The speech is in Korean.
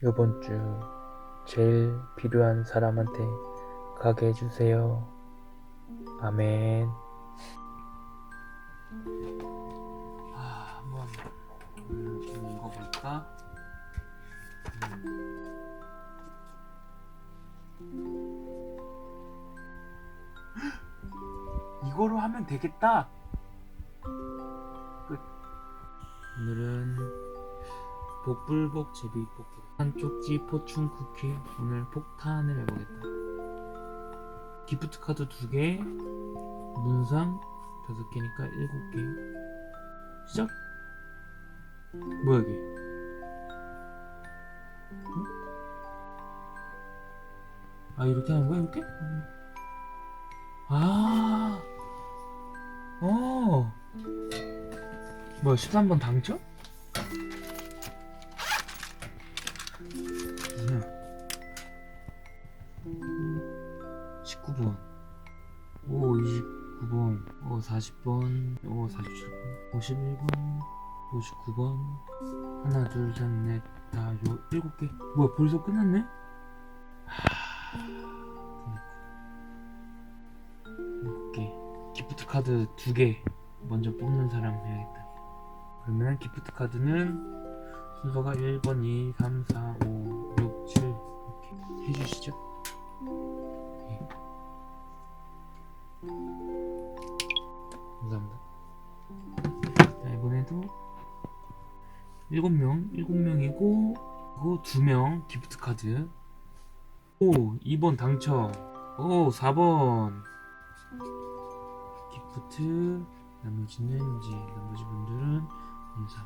이번 주 제일 필요한 사람한테 가게 해주세요. 아멘. 아, 한번 음, 좀 읽어볼까? 이거로 하면 되겠다. 끝. 오늘은 복불복 제비 뽑기 한쪽지 포춘 쿠키 오늘 폭탄을 해보겠다. 기프트 카드 두 개, 문상 다섯 개니까 일곱 개. 시작. 뭐야 이게? 응? 아 이렇게 하는 거야 이렇게? 음. 아, 어. 뭐야 13번 당첨? 19번 오 29번 오 40번 오 47번 51번 59번. 하나 둘 셋 넷 다여 일곱 개. 뭐야 벌써 끝났네? 하... 일곱 개. 기프트 카드 두 개 먼저 뽑는 사람 해야겠다. 그러면 기프트 카드는 순서가 1번, 2, 3, 4, 5, 6, 7 이렇게 해주시죠. 감사합니다. 자, 이번에도 7명, 7명이고 그리고 2명 기프트 카드. 오, 2번 당첨. 오, 4번. 기프트 나머지는 이제 나머지 분들은 인사